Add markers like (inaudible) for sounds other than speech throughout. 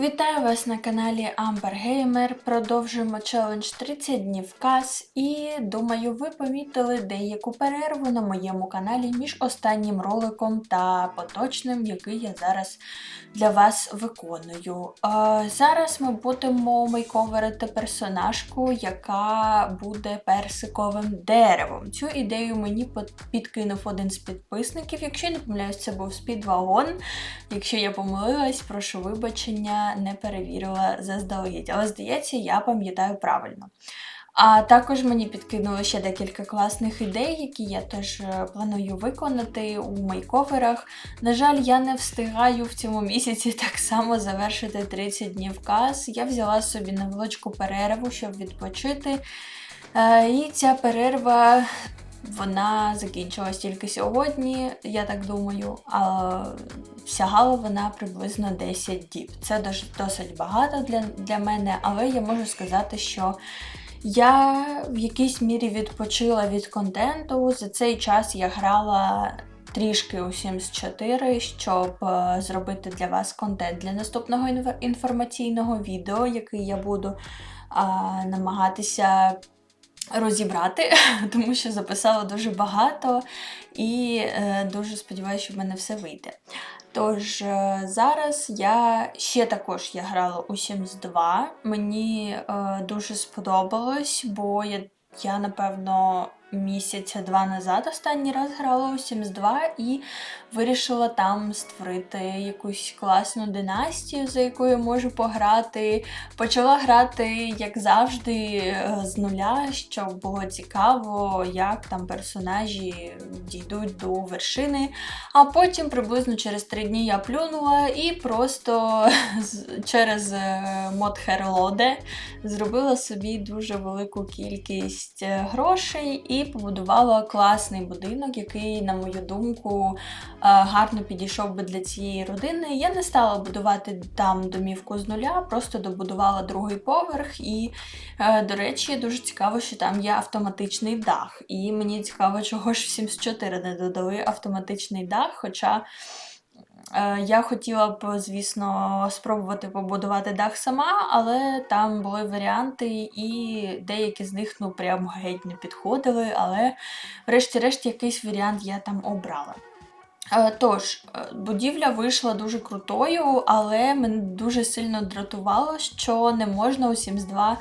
Вітаю вас на каналі Amber Gamer. Продовжуємо челендж 30 днів каз і думаю, ви помітили деяку перерву на моєму каналі між останнім роликом та поточним, який я зараз для вас виконую. Зараз ми будемо мейковерити персонажку, яка буде персиковим деревом. Цю ідею мені підкинув один з підписників. Якщо я не помиляюсь, це був спідвагон. Якщо я помилилась, прошу вибачення, не перевірила заздалегідь. Але здається, я пам'ятаю правильно. А також мені підкинули ще декілька класних ідей, які я теж е, планую виконати у мейковерах. На жаль, я не встигаю в цьому місяці (laughs) так само завершити 30 днів каз. Я взяла собі невеличку перерву, щоб відпочити. Е, І ця перерва вона закінчилась тільки сьогодні, я так думаю, а сягала вона приблизно 10 діб. Це досить багато для, для мене, але я можу сказати, що я в якійсь мірі відпочила від контенту. За цей час я грала. Трішки у Sims 4, щоб е, зробити для вас контент для наступного інформаційного відео, який я буду а, намагатися розібрати, (laughs) тому що записала дуже багато і е, дуже сподіваюся, що в мене все вийде. Тож е, зараз я ще також я грала у Sims 2. Мені е, дуже сподобалось, бо я, я напевно місяця два назад останній раз грала у Sims 2 і вирішила там створити якусь класну династію, за якою я можу пограти. Почала грати, як завжди, з нуля, щоб було цікаво, як там персонажі дійдуть до вершини. А потім, приблизно через три дні, я плюнула і просто (laughs) через е, мод Херлоде зробила собі дуже велику кількість е, грошей і побудувала класний будинок, який, на мою думку, е, гарно підійшов би для цієї родини. Я не стала будувати там домівку з нуля, просто добудувала другий поверх. І, е, до речі, дуже цікаво, що там є автоматичний дах. І мені цікаво, чого ж в з 4 не додали автоматичний дах. Хоча я хотіла б, звісно, спробувати побудувати дах сама, але там були варіанти, і деякі з них ну прям геть не підходили. Але, врешті-решт, якийсь варіант я там обрала. Е, Тож, е, будівля вийшла дуже крутою, але мене дуже сильно дратувало, що не можна у Sims 2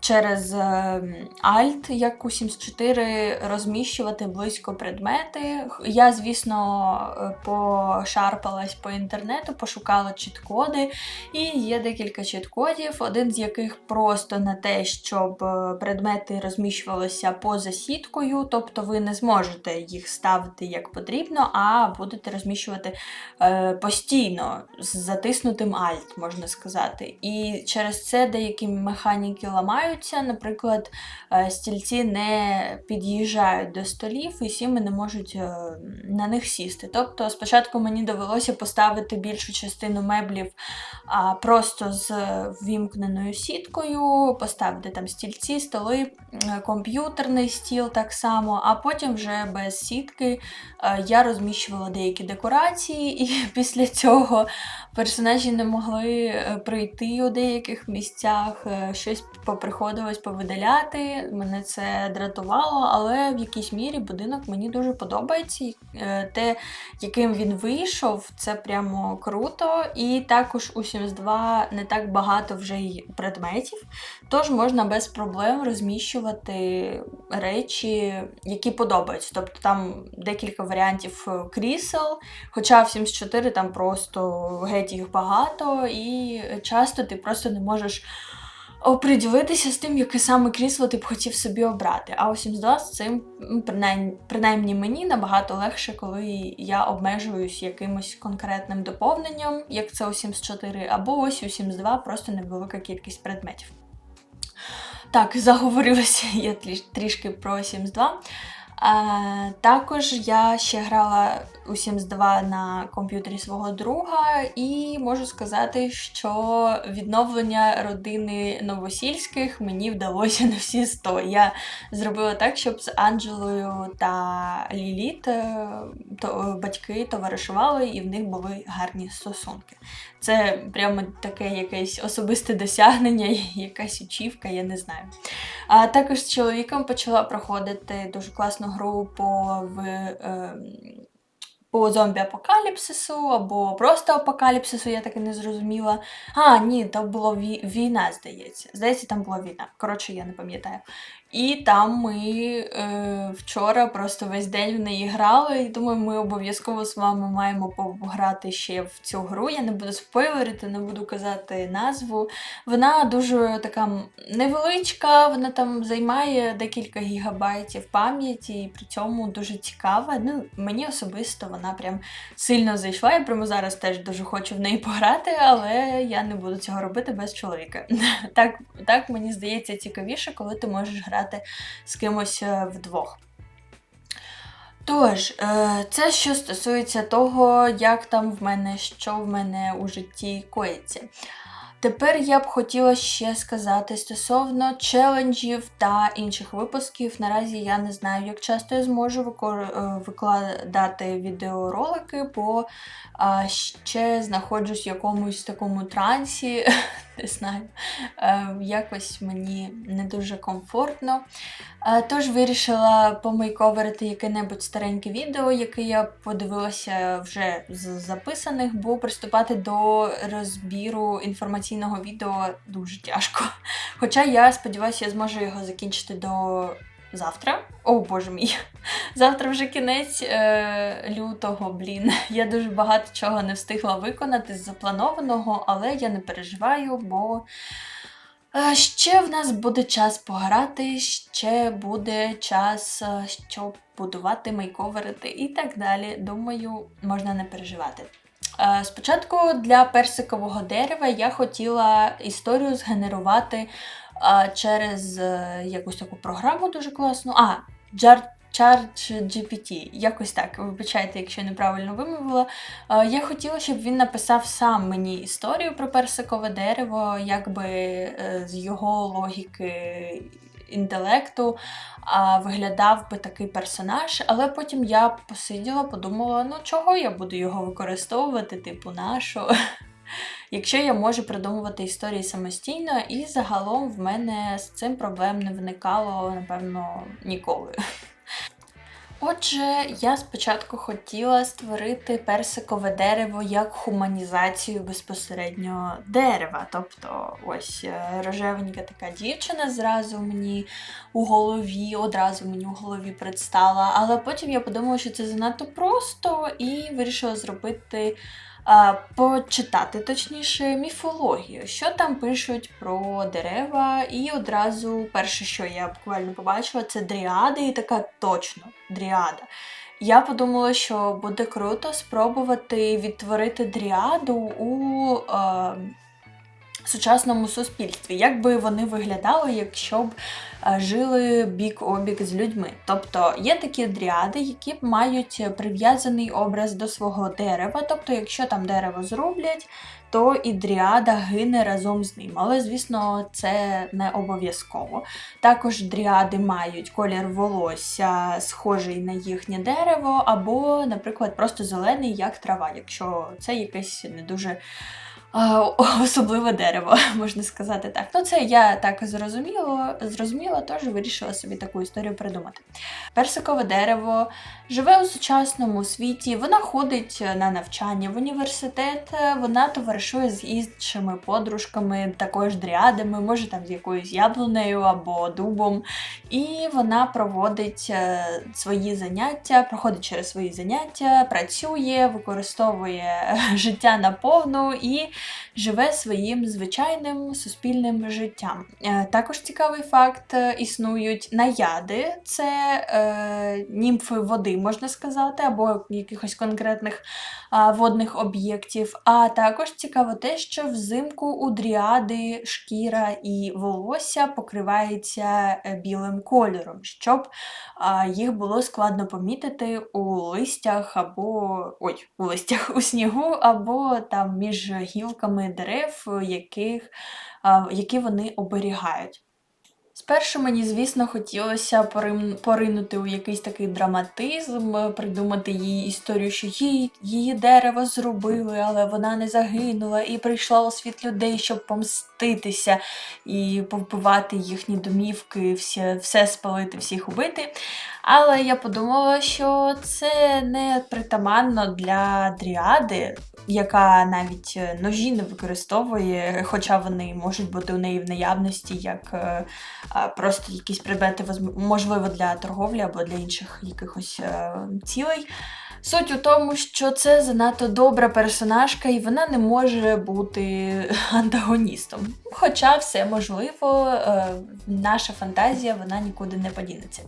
через е, Alt, як у Sims 4, розміщувати близько предмети. Я, звісно, е, пошарпалась по інтернету, пошукала чіт-коди, і є декілька чіт-кодів, один з яких просто на те, щоб е, предмети розміщувалися поза сіткою, тобто ви не зможете їх ставити як потрібно, а будете розміщувати постійно з затиснутим Alt, можна сказати. І через це деякі механіки ламаються. Наприклад, е, стільці не під'їжджають до столів, і сіми не можуть е, на них сісти. Тобто, спочатку мені довелося поставити більшу частину меблів просто з ввімкненою сіткою, поставити там стільці, столи, комп'ютерний стіл так само, а потім вже без сітки е, я розміщувала деякі декорації, і (laughs) після цього персонажі не могли прийти у деяких місцях, щось поприходилось повидаляти. Мене це дратувало, але в якійсь мірі будинок мені дуже подобається. Е, Те, яким він вийшов, це прямо круто. І також у Sims 2 не так багато вже й предметів, тож можна без проблем розміщувати речі, які подобаються. Тобто там декілька варіантів е, крісел, хоча в Sims 4 там просто геть їх багато, і часто ти просто не можеш оприділитися з тим, яке саме крісло ти б хотів собі обрати. А 2 з цим, принаймні, принаймні мені, набагато легше, коли я обмежуюсь якимось конкретним доповненням, як це у Sims 4, або ось у Sims 2 просто невелика кількість предметів. Так, заговорилася (laughs) я трішки про Sims 2. Також я ще грала у Sims 2 на комп'ютері свого друга, і можу сказати, що відновлення родини новосільських мені вдалося на всі 100. Я зробила так, щоб з Анджелою та Ліліт е, то, батьки товаришували і в них були гарні стосунки. Це прямо таке якесь особисте досягнення, (laughs) якась учівка, я не знаю. А також з чоловіком почала проходити дуже класну гру по в. Е, по зомбі-апокаліпсису або просто апокаліпсису, я так і не зрозуміла. А, ні, то було війна, здається. Здається, там була війна. Коротше, я не пам'ятаю. І там ми е, вчора просто весь день в неї грали. І думаю, ми обов'язково з вами маємо пограти ще в цю гру. Я не буду спойлерити, не буду казати назву. Вона дуже така невеличка, вона там займає декілька гігабайтів пам'яті, і при цьому дуже цікава. Ну, Мені особисто вона прям сильно зайшла. Я прямо зараз теж дуже хочу в неї пограти, але я не буду цього робити без чоловіка. (laughs) Так, Так мені здається цікавіше, коли ти можеш грати грати з кимось е, вдвох. Тож, е, це що стосується того, як там в мене, що в мене у житті коїться. Тепер я б хотіла ще сказати стосовно челенджів та інших випусків. Наразі я не знаю, як часто я зможу е, викладати відеоролики, бо ще знаходжусь в якомусь такому трансі, не (laughs) знаю, е, якось мені не дуже комфортно. Е, тож вирішила помейковерити яке-небудь стареньке відео, яке я подивилася вже з записаних, бо приступати до розбіру інформаційного відео дуже тяжко. (laughs) Хоча я сподіваюся, я зможу його закінчити до завтра. О боже мій! (laughs) Завтра вже кінець е, лютого, блін. Я дуже багато чого не встигла виконати з запланованого, але я не переживаю, бо е, ще в нас буде час пограти, ще буде час, е, щоб будувати, мейковерити і так далі. Думаю, можна не переживати. Е, спочатку для персикового дерева я хотіла історію згенерувати через е, якусь таку програму дуже класну. А, ChatGPT, якось так, вибачайте, якщо неправильно вимовила. Я хотіла, щоб він написав сам мені історію про персикове дерево, якби е, з його логіки. Інтелекту а, виглядав би такий персонаж, але потім я посиділа, подумала, ну чого я буду його використовувати, типу, нашу якщо я можу придумувати історії самостійно, і загалом в мене з цим проблем не виникало, напевно, ніколи. Отже, я спочатку хотіла створити персикове дерево як хуманізацію безпосередньо дерева. Тобто, ось е, рожевенька така дівчина зразу мені у голові, одразу мені у голові предстала. Але потім я подумала, що це занадто просто, і вирішила зробити почитати точніше міфологію, що там пишуть про дерева. І одразу перше, що я буквально побачила, це дріади, і така точно дріада. Я подумала, що буде круто спробувати відтворити дріаду у. Е, сучасному суспільстві, як би вони виглядали, якщо б е, жили бік обік з людьми. Тобто є такі дряди, які мають прив'язаний образ до свого дерева. Тобто, якщо там дерево зроблять, то і дріада гине разом з ним. Але, звісно, це не обов'язково. Також дріади мають колір волосся, схожий на їхнє дерево, або, наприклад, просто зелений, як трава, якщо це якесь не дуже (laughs) особливе дерево, (laughs) можна сказати так. Ну, це я так зрозуміло, зрозуміла, тож вирішила собі таку історію придумати. Персикове дерево живе у сучасному світі, вона ходить на навчання в університет, вона товаришує з іншими подружками, також дріадами, може там з якоюсь яблунею або дубом. І вона проводить е, свої заняття, проходить через свої заняття, працює, використовує (laughs) життя наповну і живе своїм звичайним суспільним життям. Е, Також цікавий факт: е, існують наяди, це е, німфи води, можна сказати, або якихось конкретних а, водних об'єктів. А також цікаво те, що взимку у дріади шкіра і волосся покривається е, білим кольором, щоб а, їх було складно помітити у листях або ой, у листях у снігу, або там між гілками дерев, яких, які вони оберігають. Спершу мені, звісно, хотілося поринути у якийсь такий драматизм, е, придумати її історію, що її, її дерево зробили, але вона не загинула і прийшла у світ людей, щоб помститися і повбивати їхні домівки, все, все спалити, всіх убити. Але я подумала, що це не притаманно для дріади, яка навіть е, ножі не використовує, хоча вони можуть бути у неї в наявності як е, просто якісь предмети, можливо, для торговлі або для інших якихось е, цілей. Суть у тому, що це занадто добра персонажка, і вона не може бути (laughs) антагоністом. Хоча все можливо, е, наша фантазія вона нікуди не подінеться.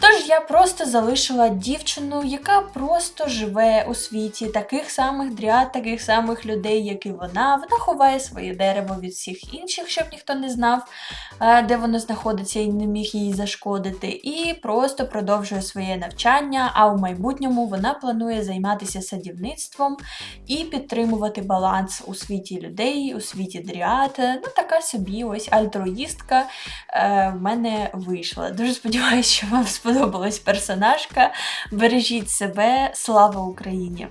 Тож я просто залишила дівчину, яка просто живе у світі таких самих дряд, таких самих людей, як і вона. Вона ховає своє дерево від всіх інших, щоб ніхто не знав, е, де воно знаходиться і не міг їй зашкодити. І просто продовжує своє навчання. А у майбутньому вона планує займатися садівництвом і підтримувати баланс у світі людей, у світі дріад. Ну, така собі ось альтруїстка е, в мене вийшла. Дуже сподіваюся, що вам сподобалась персонажка. Бережіть себе, слава Україні!